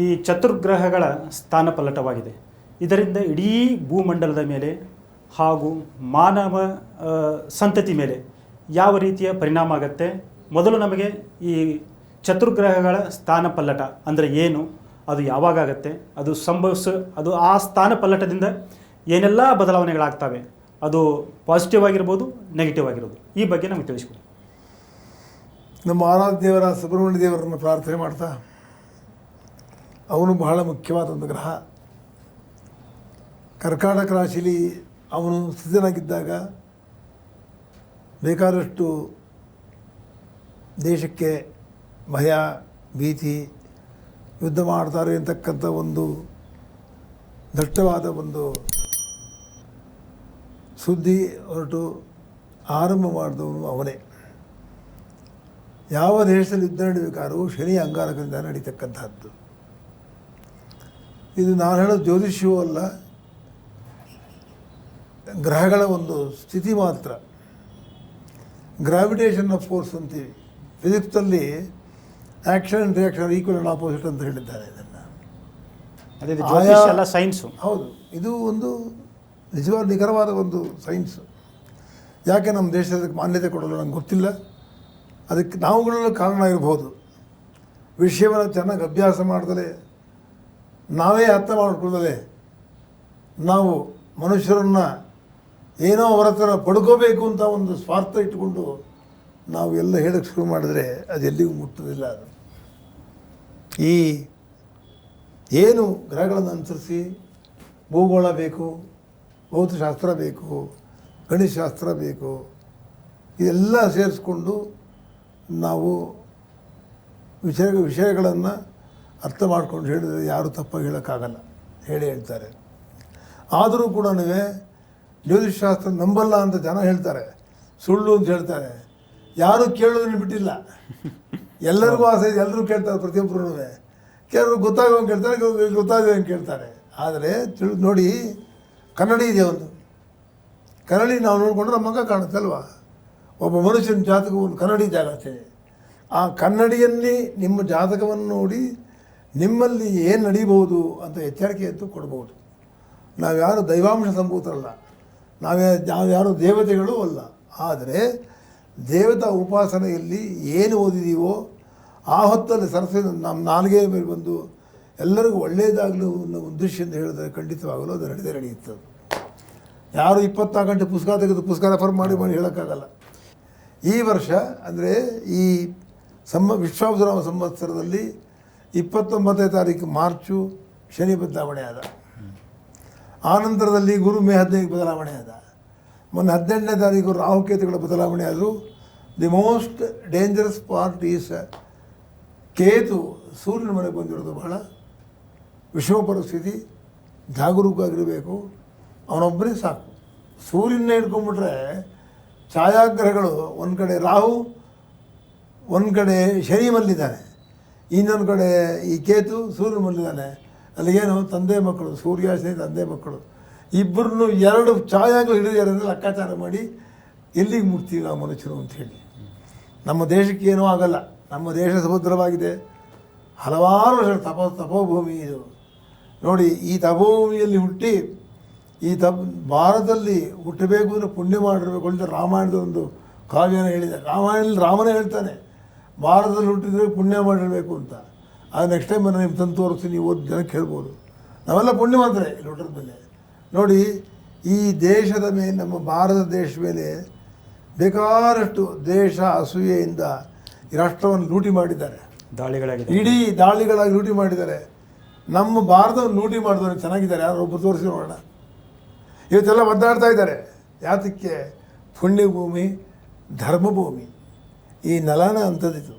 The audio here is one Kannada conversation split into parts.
ಈ ಚತುರ್ಗ್ರಹಗಳ ಸ್ಥಾನಪಲ್ಲಟವಾಗಿದೆ ಇದರಿಂದ ಇಡೀ ಭೂಮಂಡಲದ ಮೇಲೆ ಹಾಗೂ ಮಾನವ ಸಂತತಿ ಮೇಲೆ ಯಾವ ರೀತಿಯ ಪರಿಣಾಮ ಆಗುತ್ತೆ? ಮೊದಲು ನಮಗೆ ಈ ಚತುರ್ಗ್ರಹಗಳ ಸ್ಥಾನಪಲ್ಲಟ ಅಂದರೆ ಏನು? ಅದು ಯಾವಾಗ ಆಗುತ್ತೆ? ಅದು ಸಂಭವಿಸ, ಅದು ಆ ಸ್ಥಾನಪಲ್ಲಟದಿಂದ ಏನೆಲ್ಲ ಬದಲಾವಣೆಗಳಾಗ್ತವೆ? ಅದು ಪಾಸಿಟಿವ್ ಆಗಿರ್ಬೋದು, ನೆಗೆಟಿವ್ ಆಗಿರ್ಬೋದು ಈ ಬಗ್ಗೆ ನಮಗೆ ತಿಳಿಸ್ಕೊಡಿ. ನಮ್ಮ ಆರಾಧ್ಯ ದೇವರ, ಸುಬ್ರಹ್ಮಣ್ಯ ದೇವರನ್ನು ಪ್ರಾರ್ಥನೆ ಮಾಡ್ತಾ ಅವನು ಬಹಳ ಮುಖ್ಯವಾದ ಒಂದು ಗ್ರಹ. ಕರ್ಕಾಟಕ ರಾಶಿಲಿ ಅವನು ಸ್ಥಿತನಾಗಿದ್ದಾಗ ಬೇಕಾದಷ್ಟು ದೇಶಕ್ಕೆ ಭಯ, ಭೀತಿ, ಯುದ್ಧ ಮಾಡ್ತಾರೆ ಅಂತಕ್ಕಂಥ ಒಂದು ದಟ್ಟವಾದ ಒಂದು ಸುದ್ದಿ ಹೊರಟು ಆರಂಭ ಮಾಡಿದವನು ಅವನೇ. ಯಾವ ದೇಶದಲ್ಲಿ ಯುದ್ಧ ನಡೀಬೇಕಾದ್ರೂ ಶನಿ ಅಂಗಾರಕದಿಂದ ನಡೀತಕ್ಕಂಥದ್ದು ಇದು ನಾನು ಹೇಳೋದು ಜ್ಯೋತಿಷ್ಯವೂ ಅಲ್ಲ. ಗ್ರಹಗಳ ಒಂದು ಸ್ಥಿತಿ ಮಾತ್ರ. ಗ್ರಾವಿಟೇಷನ್ ಆಫ್ ಫೋರ್ಸ್ ಅಂತೀವಿ. ಫಿಸಿಕ್ಸಲ್ಲಿ action and reaction equal and opposite ಅಂತ ಹೇಳಿದ್ದಾರೆ ಇದನ್ನು. ಅದೇ ಸೈನ್ಸು ಹೌದು. ಇದು ಒಂದು ನಿಜವಾದ ನಿಖರವಾದ ಒಂದು ಸೈನ್ಸ್ ಯಾಕೆ ನಮ್ಮ ದೇಶದಕ್ಕೆ ಮಾನ್ಯತೆ ಕೊಡಲು ನಂಗೆ ಗೊತ್ತಿಲ್ಲ. ಅದಕ್ಕೆ ನಾವುಗಳಲ್ಲೂ ಕಾರಣ ಇರಬಹುದು ವಿಷಯವನ್ನು ಚೆನ್ನಾಗಿ ಅಭ್ಯಾಸ ಮಾಡ್ದಲೇ ನಾವೇ ಅರ್ಥ ಮಾಡಿಕೊಳ್ಳದೆ ನಾವು ಮನುಷ್ಯರನ್ನು ಏನೋ ಅವರ ಹತ್ರ ಪಡ್ಕೋಬೇಕು ಅಂತ ಒಂದು ಸ್ವಾರ್ಥ ಇಟ್ಟುಕೊಂಡು ನಾವು ಎಲ್ಲ ಹೇಳಕ್ಕೆ ಶುರು ಮಾಡಿದ್ರೆ ಅದು ಎಲ್ಲಿಗೂ ಮುಟ್ಟೋದಿಲ್ಲ ಅದು. ಈ ಏನು ಗ್ರಹಗಳನ್ನು ಅನುಸರಿಸಿ ಭೂಗೋಳ ಬೇಕು, ಭೌತಶಾಸ್ತ್ರ ಬೇಕು, ಗಣಿತಶಾಸ್ತ್ರ ಬೇಕು, ಇದೆಲ್ಲ ಸೇರಿಸ್ಕೊಂಡು ನಾವು ವಿಷಯ ವಿಷಯಗಳನ್ನು ಅರ್ಥ ಮಾಡ್ಕೊಂಡು ಹೇಳಿದರೆ ಯಾರೂ ತಪ್ಪಾಗಿ ಹೇಳೋಕ್ಕಾಗಲ್ಲ. ಹೇಳಿ ಹೇಳ್ತಾರೆ. ಆದರೂ ಕೂಡ ಜ್ಯೋತಿಷಶಾಸ್ತ್ರ ನಂಬಲ್ಲ ಅಂತ ಜನ ಹೇಳ್ತಾರೆ. ಸುಳ್ಳು ಅಂತ ಹೇಳ್ತಾರೆ. ಯಾರೂ ಕೇಳೋದನ್ನು ಬಿಟ್ಟಿಲ್ಲ. ಎಲ್ಲರಿಗೂ ಆಸೆ ಇದೆ, ಎಲ್ಲರೂ ಕೇಳ್ತಾರೆ ಪ್ರತಿಯೊಬ್ಬರೂ ಕೆಲವರು ಗೊತ್ತಾಗೋಂಗೆ ಕೇಳ್ತಾರೆ, ಕೆಲವರು ಅಂತ ಕೇಳ್ತಾರೆ. ಆದರೆ ತಿಳಿದು ನೋಡಿ, ಕನ್ನಡಿ ಇದೆ ಒಂದು. ಕನ್ನಡಿ ನಾವು ನೋಡಿಕೊಂಡ್ರೆ ನಮ್ಮ ಮಗ ಕಾಣುತ್ತೆ ಅಲ್ವಾ? ಒಬ್ಬ ಮನುಷ್ಯನ ಜಾತಕ ಒಂದು ಕನ್ನಡಿ ಜಾಗತ್ತೆ ಆ ಕನ್ನಡಿಯಲ್ಲಿ ನಿಮ್ಮ ಜಾತಕವನ್ನು ನೋಡಿ ನಿಮ್ಮಲ್ಲಿ ಏನು ನಡೀಬಹುದು ಅಂತ ಎಚ್ಚರಿಕೆಯಂತೂ ನಾವು ನಾವ್ಯಾರು ದೈವಾಂಶ ಸಂಭೂತರಲ್ಲ, ನಾವೇ ನಾವ್ಯಾರು ದೇವತೆಗಳೂ ಅಲ್ಲ, ಆದರೆ ದೇವತಾ ಉಪಾಸನೆಯಲ್ಲಿ ಏನು ಓದಿದೀವೋ ಆ ಹೊತ್ತಲ್ಲಿ ಸರಸ್ವತಿ ನಮ್ಮ ನಾಲ್ಗೆ ಮೇಲೆ ಬಂದು ಎಲ್ಲರಿಗೂ ಒಳ್ಳೆಯದಾಗಲು ಅನ್ನೋ ಎಂದು ಹೇಳಿದರೆ ಖಂಡಿತವಾಗಲು ಅದು ನಡೆದೇ ನಡೆಯುತ್ತೆ. ಯಾರು ಇಪ್ಪತ್ನಾಲ್ಕು ಗಂಟೆ ಪುಸ್ತಕ ತೆಗೆದು ಪುಸ್ತಕ ರೆಫರ್ ಮಾಡಿ ಮಾಡಿ ಹೇಳೋಕ್ಕಾಗಲ್ಲ. ಈ ವರ್ಷ ಅಂದರೆ ಈ ಸಮ್ಮ ವಿಶ್ವಾವಸರಾಮ ಸಂವತ್ಸರದಲ್ಲಿ ಇಪ್ಪತ್ತೊಂಬತ್ತನೇ ತಾರೀಕು ಮಾರ್ಚು ಶನಿ ಬದಲಾವಣೆ ಆದ. ಆನಂತರದಲ್ಲಿ ಗುರು ಮೇ ಹದಿನೈದು ಬದಲಾವಣೆ ಆದ. ಮೊನ್ನೆ ಹದಿನೆಂಟನೇ ತಾರೀಕು ರಾಹುಕೇತುಗಳ ಬದಲಾವಣೆ ಆದರೂ the most dangerous part is Ketu ಸೂರ್ಯನ ಮನೆಗೆ ಬಂದಿರೋದು ಬಹಳ ವಿಷಮ ಪರಿಸ್ಥಿತಿ ಜಾಗರೂಕವಾಗಿರಬೇಕು. ಅವನೊಬ್ಬನೇ ಸಾಕು. ಸೂರ್ಯನ ಹಿಡ್ಕೊಂಡ್ಬಿಟ್ರೆ ಛಾಯಾಗ್ರಹಗಳು, ಒಂದು ಕಡೆ ರಾಹು, ಒಂದು ಕಡೆ ಶನಿ ಮಲ್ಲಿದ್ದಾನೆ. ಇನ್ನೊಂದು ಕಡೆ ಈ ಕೇತು ಸೂರ್ಯ ಮುಂದಿದ್ದಾನೆ ಅಲ್ಲಿಗೇನು ತಂದೆ ಮಕ್ಕಳು ಸೂರ್ಯ ಶನಿ ತಂದೆ ಮಕ್ಕಳು. ಇಬ್ಬರನ್ನು ಎರಡು ಛಾಯಾಗಳು ಹಿಡಿದಾರೆ ಅಂದರೆ ಲೆಕ್ಕಾಚಾರ ಮಾಡಿ ಎಲ್ಲಿಗೆ ಮುಟ್ತೀವಿ ನಾವು ಮನುಷ್ಯರು ಹೇಳಿ. ನಮ್ಮ ದೇಶಕ್ಕೆ ಏನೂ ಆಗಲ್ಲ. ನಮ್ಮ ದೇಶ ಸಮುದ್ರವಾಗಿದೆ. ಹಲವಾರು ವರ್ಷ ತಪ, ತಪೋಭೂಮಿ ಇದು. ನೋಡಿ, ಈ ತಪೋಭೂಮಿಯಲ್ಲಿ ಹುಟ್ಟಿ ಈ ತಪ್, ಭಾರತದಲ್ಲಿ ಹುಟ್ಟಬೇಕು ಅಂದರೆ ಪುಣ್ಯ ಮಾಡಿರಬೇಕು ಅಂತ ರಾಮಾಯಣದ ಒಂದು ಕಾವ್ಯನ ಹೇಳಿದೆ ರಾಮಾಯಣದಲ್ಲಿ ರಾಮನೇ ಹೇಳ್ತಾನೆ. ಭಾರತದಲ್ಲಿ ಹುಟ್ಟಿದ್ರೆ ಪುಣ್ಯ ಮಾಡಿರಬೇಕು ಅಂತ. ಅದು ನೆಕ್ಸ್ಟ್ ಟೈಮ್ ನಾನು ನಿಮ್ಮ ತಂದು ತೋರಿಸ್ತೀನಿ ನೀವು ಓದಿ ಜನಕ್ಕೆ ಹೇಳ್ಬೋದು. ನಾವೆಲ್ಲ ಪುಣ್ಯವಂತರೇ ಇಲ್ಲಿ ಹುಟ್ಟದ ಮೇಲೆ ನೋಡಿ ಈ ದೇಶದ ಮೇಲೆ ನಮ್ಮ ಭಾರತ ದೇಶ ಮೇಲೆ ಬೇಕಾದಷ್ಟು ದೇಶ ಅಸೂಯೆಯಿಂದ ಈ ರಾಷ್ಟ್ರವನ್ನು ಲೂಟಿ ಮಾಡಿದ್ದಾರೆ. ದಾಳಿಗಳಾಗಿ ಇಡೀ ದಾಳಿಗಳಾಗಿ ಲೂಟಿ ಮಾಡಿದ್ದಾರೆ. ನಮ್ಮ ಭಾರತವನ್ನು ಲೂಟಿ ಮಾಡಿದವರು ಚೆನ್ನಾಗಿದ್ದಾರೆ. ಯಾರು ಒಬ್ಬರು ತೋರಿಸಿ ನೋಡೋಣ. ಇವತ್ತೆಲ್ಲ ಒದ್ದಾಡ್ತಾ ಇದ್ದಾರೆ. ಯಾತಕ್ಕೆ? ಪುಣ್ಯಭೂಮಿ ಧರ್ಮಭೂಮಿ. ಈ ನಲನ ಅಂಥದ್ದಿತು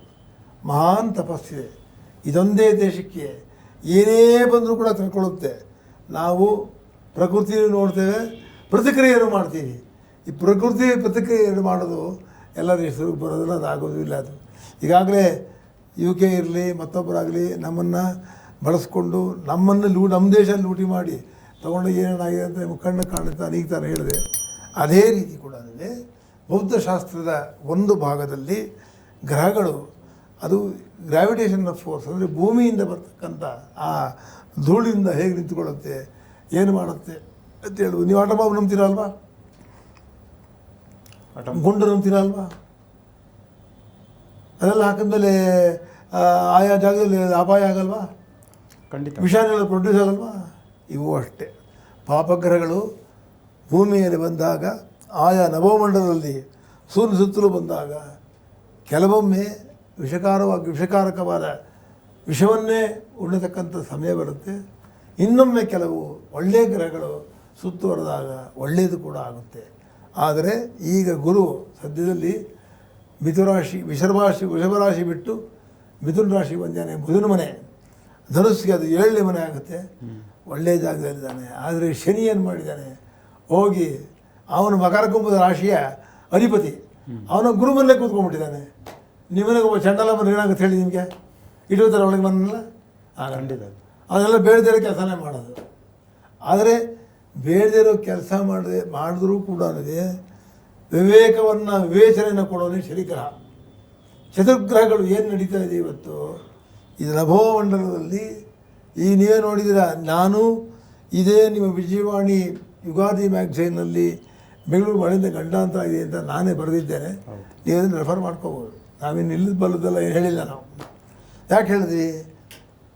ಮಹಾನ್ ತಪಸ್ಸಿದೆ. ಇದೊಂದೇ ದೇಶಕ್ಕೆ ಏನೇ ಬಂದರೂ ಕೂಡ ತಿಳ್ಕೊಳ್ಳುತ್ತೆ ನಾವು ಪ್ರಕೃತಿಯನ್ನು ನೋಡ್ತೇವೆ, ಪ್ರತಿಕ್ರಿಯೆಯನ್ನು ಮಾಡ್ತೀವಿ. ಈ ಪ್ರಕೃತಿ ಪ್ರತಿಕ್ರಿಯೆಯನ್ನು ಮಾಡೋದು ಎಲ್ಲ ದೇಶದಲ್ಲೂ ಬರೋದಿಲ್ಲ, ಅದು ಇಲ್ಲ ಅದು. ಈಗಾಗಲೇ ಯು ಕೆ ಇರಲಿ, ಮತ್ತೊಬ್ಬರಾಗಲಿ ನಮ್ಮನ್ನು ಬಳಸ್ಕೊಂಡು ನಮ್ಮನ್ನು ಲೂ, ನಮ್ಮ ದೇಶ ಲೂಟಿ ಮಾಡಿ ತೊಗೊಂಡು ಏನೇನಾಗಿದೆ ಅಂತ ಮುಖಂಡ ಕಾಣುತ್ತಾ ಈಗ ತಾನು ಹೇಳಿದೆ. ಅದೇ ರೀತಿ ಕೂಡ ಬೌದ್ಧಶಾಸ್ತ್ರದ ಒಂದು ಭಾಗದಲ್ಲಿ ಗ್ರಹಗಳು ಅದು ಗ್ರಾವಿಟೇಷನ್ ಫೋರ್ಸ್ ಅಂದರೆ ಭೂಮಿಯಿಂದ ಬರ್ತಕ್ಕಂಥ ಆ ಧೂಳಿಂದ ಹೇಗೆ ನಿಂತ್ಕೊಳ್ಳುತ್ತೆ ಏನು ಮಾಡುತ್ತೆ ಅಂತ ಹೇಳುವುದು. ನೀವು ಆಟ ಬಾಂಬ್ ನಂಬ್ತೀರಾ ಅಲ್ವಾ? ಗುಂಡು ನಂಬ್ತೀರಾ ಅಲ್ವಾ? ಅದೆಲ್ಲ ಹಾಕಿದ್ಮೇಲೆ ಆಯಾ ಜಾಗದಲ್ಲಿ ಅಪಾಯ ಆಗಲ್ವಾ? ಖಂಡಿತ. ವಿಷಾನೆಲ್ಲ ಪ್ರೊಡ್ಯೂಸ್ ಆಗಲ್ವಾ? ಇವು ಅಷ್ಟೇ. ಪಾಪಗ್ರಹಗಳು ಭೂಮಿಯಲ್ಲಿ ಬಂದಾಗ ಆಯಾ ನವಮಂಡಲದಲ್ಲಿ ಸೂರ್ಯ ಸುತ್ತಲೂ ಬಂದಾಗ ಕೆಲವೊಮ್ಮೆ ವಿಷಕಾರವಾಗಿ ವಿಷಕಾರಕವಾದ ವಿಷವನ್ನೇ ಉಣ್ಣತಕ್ಕಂಥ ಸಮಯ ಬರುತ್ತೆ. ಇನ್ನೊಮ್ಮೆ ಕೆಲವು ಒಳ್ಳೆಯ ಗ್ರಹಗಳು ಸುತ್ತುವರೆದಾಗ ಒಳ್ಳೆಯದು ಕೂಡ ಆಗುತ್ತೆ. ಆದರೆ ಈಗ ಗುರು ಸದ್ಯದಲ್ಲಿ ಮಿಥುರಾಶಿ ವಿಷರ್ವಾಶಿ ವೃಷಭರಾಶಿ ಬಿಟ್ಟು ಮಿಥುನ ರಾಶಿ ಬಂದಾನೆ ಬುಧನ ಮನೆ ಧನುಸ್ಸಿಗೆ ಅದು ಏಳನೇ ಮನೆ ಆಗುತ್ತೆ. ಒಳ್ಳೆಯ ಜಾಗದಲ್ಲಿದ್ದಾನೆ ಆದರೆ ಶನಿ ಏನು ಮಾಡಿದ್ದಾನೆ? ಹೋಗಿ ಅವನು ಮಕರ ಕುಂಭದ ರಾಶಿಯ ಅಧಿಪತಿ. ಅವನ ಗುರುಮಲ್ಲೇ ಕೂತ್ಕೊಂಡ್ಬಿಟ್ಟಿದ್ದಾನೆ. ನಿಮ್ಮನೆಗೆ ಒಬ್ಬ ಚಂಡಲ ಬಂದ್ರೆ ಏನಾಗುತ್ತೆ ಹೇಳಿ ನಿಮಗೆ? ಇಟ್ಟಿರ್ತಾರೆ ಒಳಗೆ ಬಂದಲ್ಲ ಖಂಡಿತ. ಅದೆಲ್ಲ ಬೇಡದಿರೋ ಕೆಲಸನೇ ಮಾಡೋದು. ಆದರೆ ಬೇಡದಿರೋ ಕೆಲಸ ಮಾಡದೆ, ಮಾಡಿದ್ರೂ ಕೂಡ ವಿವೇಕವನ್ನು ವಿವೇಚನೆಯನ್ನು ಕೊಡೋನೇ ಶನಿಗ್ರಹ. ಚತುರ್ಗ್ರಹಗಳು ಏನು ನಡೀತಾ ಇದೆ ಇವತ್ತು? ಇದು ನಭೋಮಂಡಲದಲ್ಲಿ ಈ ನೀವೇ ನೋಡಿದಿರ ನಾನು ಇದೇ ನಿಮ್ಮ ವಿಜಯವಾಣಿ ಯುಗಾದಿ ಮ್ಯಾಗ್ಝೈನಲ್ಲಿ ಬೆಂಗಳೂರು ಮಳೆಯಿಂದ ಅಂತ ಇದೆ ಅಂತ ನಾನೇ ಬರೆದಿದ್ದೇನೆ. ನೀವೇನು ರೆಫರ್ ಮಾಡ್ಕೋಬೋದು. ನಾವೇನು ಇಲ್ಲದ ಬಲ್ಲದೆಲ್ಲ ಏನು ಹೇಳಿಲ್ಲ ನಾವು. ಯಾಕೆ ಹೇಳಿದ್ವಿ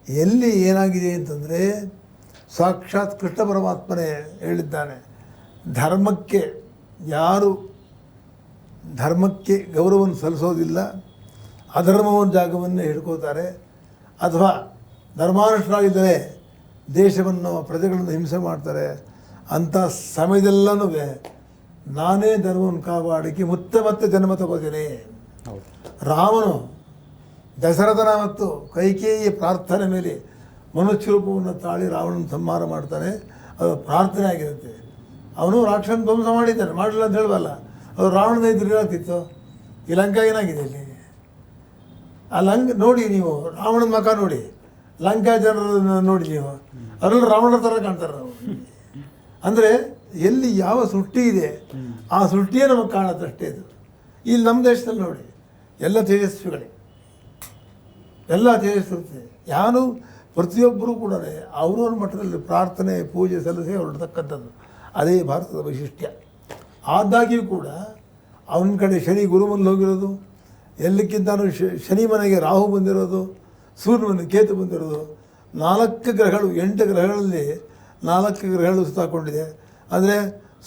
ಎಲ್ಲಿ ಏನಾಗಿದೆ ಅಂತಂದರೆ ಸಾಕ್ಷಾತ್ ಕೃಷ್ಣ ಪರಮಾತ್ಮನೇ ಹೇಳಿದ್ದಾನೆ. ಧರ್ಮಕ್ಕೆ ಯಾರು ಧರ್ಮಕ್ಕೆ ಗೌರವವನ್ನು ಸಲ್ಲಿಸೋದಿಲ್ಲ ಅಧರ್ಮವನ್ನು ಜಾಗವನ್ನೇ ಹಿಡ್ಕೋತಾರೆ ಅಥವಾ ಧರ್ಮಾನುಷ್ಠರಾಗಿದ್ದರೆ ದೇಶವನ್ನು ಪ್ರಜೆಗಳನ್ನು ಹಿಂಸೆ ಮಾಡ್ತಾರೆ ಅಂಥ ಸಮಯದಲ್ಲೂ ನಾನೇ ಧರ್ಮವನ್ನು ಕಾಪಾಡಕ್ಕೆ ಮತ್ತೆ ಮತ್ತೆ ಜನ್ಮ ತಗೋತೀನಿ. ರಾಮನು ದಶರಥನ ಮತ್ತು ಕೈಕೇಯಿ ಪ್ರಾರ್ಥನೆ ಮೇಲೆ ಮನುಷ್ಯ ರೂಪವನ್ನು ತಾಳಿ ರಾವಣನ ಸಂಹಾರ ಮಾಡ್ತಾನೆ. ಅದು ಪ್ರಾರ್ಥನೆ ಆಗಿರುತ್ತೆ. ಅವನು ರಾಕ್ಷಸನ ಧ್ವಂಸ ಮಾಡಿದ್ದಾನೆ. ಮಾಡಲಿಲ್ಲ ಅಂತ ಹೇಳಬಲ್ಲ ಅದು ರಾವಣನ ಇದ್ರೆ ಏನಾಗ್ತಿತ್ತು? ಈ ಲಂಕಾ ಏನಾಗಿದೆ ಇಲ್ಲಿ? ಆ ಲಂಕ ನೋಡಿ ನೀವು, ರಾವಣನ ಮಕ ನೋಡಿ. ಲಂಕಾ ಜನರನ್ನು ನೋಡಿ ನೀವು. ಅದರಲ್ಲಿ ರಾವಣ ಥರ ಕಾಣ್ತಾರೆ ನಾವು ಅಂದರೆ ಎಲ್ಲಿ ಯಾವ ಸುಟ್ಟಿ ಇದೆ, ಆ ಸುಟ್ಟಿಯೇ ನಮಗೆ ಕಾಣದಷ್ಟೇ ಇದು ಇಲ್ಲಿ ನಮ್ಮ ದೇಶದಲ್ಲಿ ನೋಡಿ, ಎಲ್ಲ ತೇಜಸ್ವಿಗಳೇ. ಎಲ್ಲ ತೇಜಸ್ವಿರುತ್ತೆ ಯಾರು, ಪ್ರತಿಯೊಬ್ಬರೂ ಕೂಡ ಅವ್ರವ್ರ ಮಟ್ಟದಲ್ಲಿ ಪ್ರಾರ್ಥನೆ, ಪೂಜೆ, ಸಲ್ಲಿಸಿ ಹೊರಡ್ತಕ್ಕಂಥದ್ದು. ಅದೇ ಭಾರತದ ವೈಶಿಷ್ಟ್ಯ. ಆದಾಗ್ಯೂ ಕೂಡ, ಅವನ ಕಡೆ ಶನಿ ಗುರುಮಲ್ಲಿ ಹೋಗಿರೋದು, ಎಲ್ಲಕ್ಕಿಂತಾನು ಶನಿ ಮನೆಗೆ ರಾಹು ಬಂದಿರೋದು ಸೂರ್ಯ ಮನೆಗೆ ಕೇತು ಬಂದಿರೋದು, ನಾಲ್ಕು ಗ್ರಹಗಳು, ಎಂಟು ಗ್ರಹಗಳಲ್ಲಿ ನಾಲ್ಕು ಗ್ರಹಗಳು ಸುತ್ತಾಕೊಂಡಿದೆ. ಅಂದರೆ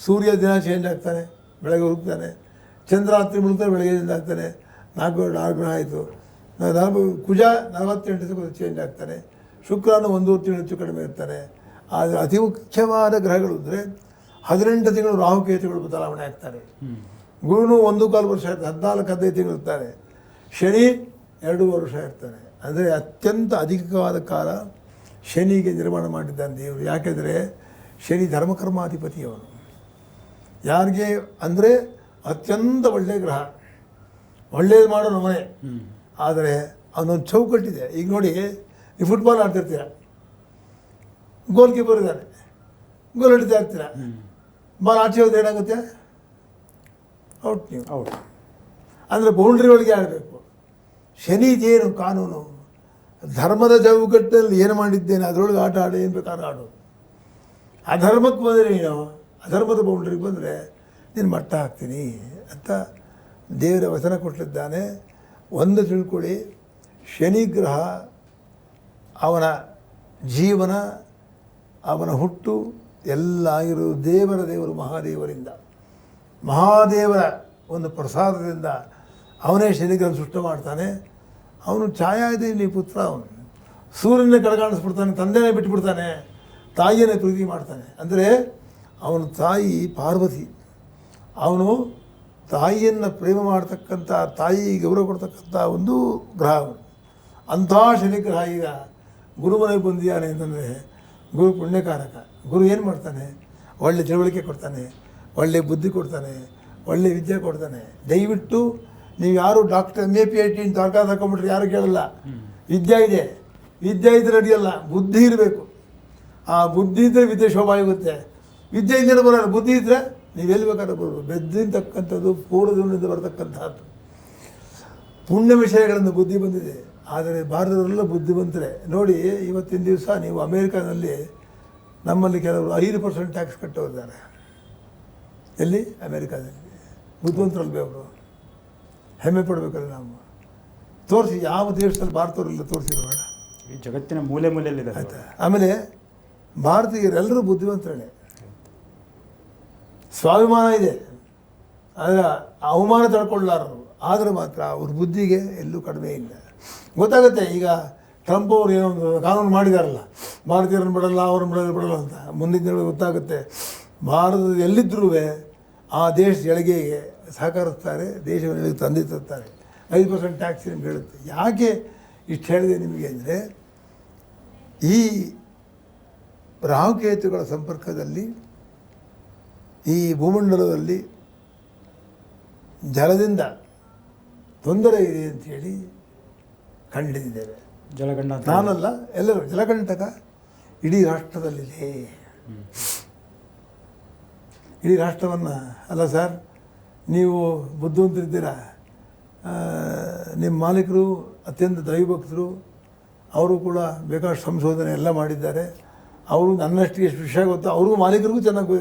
ಸೂರ್ಯ ದಿನ ಚೇಂಜ್ ಆಗ್ತಾನೆ, ಬೆಳಗ್ಗೆ ಹುಡುಕ್ತಾನೆ ಚಂದ್ರ ರಾತ್ರಿ ಬೆಳಗ್ಗೆ ಚೇಂಜ್ ಆಗ್ತಾನೆ, ನಾಲ್ಕು ನಾಲ್ಕು ಗ್ರಹ ಆಯಿತು. ನಾಲ್ಕು ಕುಜ ನಲವತ್ತೆಂಟು ದಿವಸ ಚೇಂಜ್ ಆಗ್ತಾನೆ, ಶುಕ್ರನು ಒಂದೂವರೆ ತಿಂಗಳು ಹೆಚ್ಚು ಕಡಿಮೆ ಇರ್ತಾನೆ. ಆದರೆ ಅತಿ ಮುಖ್ಯವಾದ ಗ್ರಹಗಳು ಅಂದರೆ ಹದಿನೆಂಟು ತಿಂಗಳು ರಾಹುಕೇತುಗಳು ಬದಲಾವಣೆ ಆಗ್ತಾರೆ. ಗುರುನು ಒಂದು ಕಾಲು ವರ್ಷ ಇರ್ತಾರೆ ಹದಿನಾಲ್ಕು, ಹದಿನೈದು ತಿಂಗಳು ಇರ್ತಾರೆ ಶನಿ ಎರಡು ವರ್ಷ ಇರ್ತಾನೆ. ಅಂದರೆ ಅತ್ಯಂತ ಅಧಿಕವಾದ ಕಾಲ ಶನಿಗೆ ನಿರ್ಮಾಣ ಮಾಡಿದ್ದಾನೆ ದೇವರು. ಯಾಕೆಂದರೆ ಶನಿ ಧರ್ಮಕರ್ಮಾಧಿಪತಿ ಅವನು ಯಾರಿಗೆ? ಅಂದರೆ ಅತ್ಯಂತ ಒಳ್ಳೆಯ ಗ್ರಹ. ಒಳ್ಳೇದು ಮಾಡೋ ನಮ್ಮನೆ ಆದರೆ ಅವನೊಂದು ಚೌಕಟ್ಟಿದೆ ಈಗ ನೋಡಿ ಈ ಫುಟ್ಬಾಲ್ ಆಡ್ತಿರ್ತೀರ? ಗೋಲ್ ಕೀಪರ್ ಇದ್ದಾನೆ. ಗೋಲ್ ಹೊಡಿತಾ ಇರ್ತೀರ? ಬಾಲ್ ಆಚೆ ಹೋದ್ರೆ ಏನಾಗುತ್ತೆ? ಔಟ್ ನೀವು. ಔಟ್ ಅಂದರೆ ಬೌಂಡ್ರಿ ಒಳಗೆ ಆಡಬೇಕು ಶನಿ ಇದೇನು ಕಾನೂನು? ಧರ್ಮದ ಚೌಕಟ್ಟಲ್ಲಿ ಏನು ಮಾಡಿದ್ದೇನೆ ಅದರೊಳಗೆ ಆಟ ಆಡು ಏನು ಬೇಕಾದ್ರೂ ಆಡು. ಅಧರ್ಮಕ್ಕೆ ಬಂದರೆ ನೀನು ಅಧರ್ಮದ ಬೌಂಡ್ರಿಗೆ ಬಂದರೆ ನೀನು ಮಟ್ಟ ಹಾಕ್ತೀನಿ ಅಂತ ದೇವರ ವಚನ ಕೊಟ್ಟಿದ್ದಾನೆ. ಒಂದು ತಿಳ್ಕೊಳ್ಳಿ, ಶನಿಗ್ರಹ ಅವನ ಜೀವನ, ಅವನ ಹುಟ್ಟು ಎಲ್ಲ ಆಗಿರೋದು ದೇವರ ದೇವರು ಮಹಾದೇವರಿಂದ. ಮಹಾದೇವರ ಒಂದು ಪ್ರಸಾದದಿಂದ ಅವನೇ ಶನಿಗ್ರಹ ಸೃಷ್ಟಿ ಮಾಡ್ತಾನೆ. ಅವನು ಛಾಯಾದೇವಿ ಪುತ್ರ ಅವನು. ಸೂರ್ಯನ ಕಡೆಗಾಣಿಸ್ಬಿಡ್ತಾನೆ ತಂದೆನೇ ಬಿಟ್ಬಿಡ್ತಾನೆ. ತಾಯಿಯನ್ನೇ ಪ್ರೀತಿ ಮಾಡ್ತಾನೆ. ಅಂದರೆ ಅವನ ತಾಯಿ ಪಾರ್ವತಿ. ಅವನು ತಾಯಿಯನ್ನು ಪ್ರೇಮ ಮಾಡ್ತಕ್ಕಂಥ ತಾಯಿ ಗೌರವ ಕೊಡ್ತಕ್ಕಂಥ ಒಂದು ಗ್ರಹ ಅವನು. ಅಂಥ ಶನಿಗ್ರಹ ಈಗ ಗುರುಮನೆಗೆ ಬಂದಿದ್ದಾನೆ ಅಂತಂದರೆ ಗುರು ಪುಣ್ಯಕಾರಕ. ಗುರು ಏನು ಮಾಡ್ತಾನೆ? ಒಳ್ಳೆ ತಿಳುವಳಿಕೆ ಕೊಡ್ತಾನೆ ಒಳ್ಳೆ ಬುದ್ಧಿ ಕೊಡ್ತಾನೆ ಒಳ್ಳೆ ವಿದ್ಯೆ ಕೊಡ್ತಾನೆ. ದಯವಿಟ್ಟು ನೀವು ಯಾರು doctor M A P I T ಅಂತ ತಗೊಂಬಿಟ್ರೆ ಯಾರು ಕೇಳಲ್ಲ. ವಿದ್ಯೆ ಇದೆ. ವಿದ್ಯೆ ಇದ್ರೆ ನಡೆಯಲ್ಲ. ಬುದ್ಧಿ ಇರಬೇಕು. ಆ ಬುದ್ಧಿ ಇದ್ದರೆ ವಿದ್ಯೆ ಶೋಭಾ ಆಗುತ್ತೆ. ವಿದ್ಯೆ ಇದ್ದರೆ ಬರೋಲ್ಲ. ಬುದ್ಧಿ ಇದ್ದರೆ ನೀವು ಎಲ್ಲಿ ಬೇಕಾದ್ರೆ ಬರ್ಬೋದು ಬೆದ್ದಿರ್ತಕ್ಕಂಥದ್ದು ಪೂರ್ವದಿಂದ ಬರತಕ್ಕಂಥದ್ದು. ಪುಣ್ಯ ವಿಷಯಗಳನ್ನು ಬುದ್ಧಿ ಬಂದಿದೆ. ಆದರೆ ಭಾರತದಲ್ಲ ಬುದ್ಧಿವಂತರೆ ನೋಡಿ ಇವತ್ತಿನ ದಿವಸ ನೀವು ಅಮೇರಿಕಾದಲ್ಲಿ ನಮ್ಮಲ್ಲಿ ಕೆಲವರು ಐದು ಪರ್ಸೆಂಟ್ ಟ್ಯಾಕ್ಸ್ ಕಟ್ಟೋರಿದ್ದಾರೆ. ಎಲ್ಲಿ? ಅಮೇರಿಕಾದಲ್ಲಿ. ಬುದ್ಧಿವಂತರಲ್ವೇ ಅವರು. ಹೆಮ್ಮೆ ಪಡಬೇಕಲ್ಲ ನಾವು. ತೋರಿಸಿ ಯಾವ ದೇಶದಲ್ಲಿ ಭಾರತವರೆಲ್ಲ ಬೇಡ. ಈ ಜಗತ್ತಿನ ಮೂಲೆ ಮೂಲೆಯಲ್ಲಿದೆ ಆಯ್ತಾ? ಆಮೇಲೆ ಭಾರತೀಯರೆಲ್ಲರೂ ಬುದ್ಧಿವಂತರೇ. ಸ್ವಾಭಿಮಾನ ಇದೆ. ಆದರೆ ಅವಮಾನ ತಡ್ಕೊಳ್ಳಾರರು ಆದರೆ ಮಾತ್ರ ಅವ್ರ ಬುದ್ಧಿಗೆ ಎಲ್ಲೂ ಕಡಿಮೆ ಇಲ್ಲ. ಗೊತ್ತಾಗುತ್ತೆ, ಈಗ ಟ್ರಂಪ್ ಅವರು ಏನೋ ಒಂದು ಕಾನೂನು ಮಾಡಿದಾರಲ್ಲ, ಭಾರತೀಯರನ್ನು ಬಿಡಲ್ಲ, ಅವ್ರನ್ನ ಬಿಡೋದು ಬಿಡಲ್ಲ ಅಂತ. ಮುಂದಿನ ದಿನಗಳು ಗೊತ್ತಾಗುತ್ತೆ, ಭಾರತದ ಎಲ್ಲಿದ್ದರೂ ಆ ದೇಶ ಏಳಿಗೆಗೆ ಸಹಕರಿಸ್ತಾರೆ ದೇಶವನ್ನು ಏಳಿಗೆ ತಂದೆ ತರ್ತಾರೆ. ಐದು ಪರ್ಸೆಂಟ್ ಟ್ಯಾಕ್ಸ್ ನಿಮ್ಗೆ ಹೇಳುತ್ತೆ. ಯಾಕೆ ಇಷ್ಟು ಹೇಳಿದೆ ನಿಮಗೆ ಅಂದರೆ, ಈ ರಾಹುಕೇತುಗಳ ಸಂಪರ್ಕದಲ್ಲಿ ಈ ಭೂಮಂಡಲದಲ್ಲಿ ಜಲದಿಂದ ತೊಂದರೆ ಇದೆ ಅಂಥೇಳಿ ಕಂಡಿದ್ದೇವೆ. ಜಲಗಂಡ ನಾನಲ್ಲ ಎಲ್ಲರೂ ಜಲಕಂಟಕ ಇಡೀ ರಾಷ್ಟ್ರದಲ್ಲಿದೆ. ಇಡೀ ರಾಷ್ಟ್ರವನ್ನು ಅಲ್ಲ ಸರ್ ನೀವು ಬುದ್ಧಿವಂತರಿದ್ದೀರಾ. ನಿಮ್ಮ ಮಾಲೀಕರು ಅತ್ಯಂತ ದೈವಭಕ್ತರು ಅವರು ಕೂಡ ಬೇಕಾದಷ್ಟು ಸಂಶೋಧನೆ ಎಲ್ಲ ಮಾಡಿದ್ದಾರೆ. ಅವರು ನನ್ನಷ್ಟು ಎಷ್ಟು ವಿಷಯ ಗೊತ್ತೋ ಅವ್ರಿಗೂ ಮಾಲೀಕರಿಗೂ ಚೆನ್ನಾಗಿ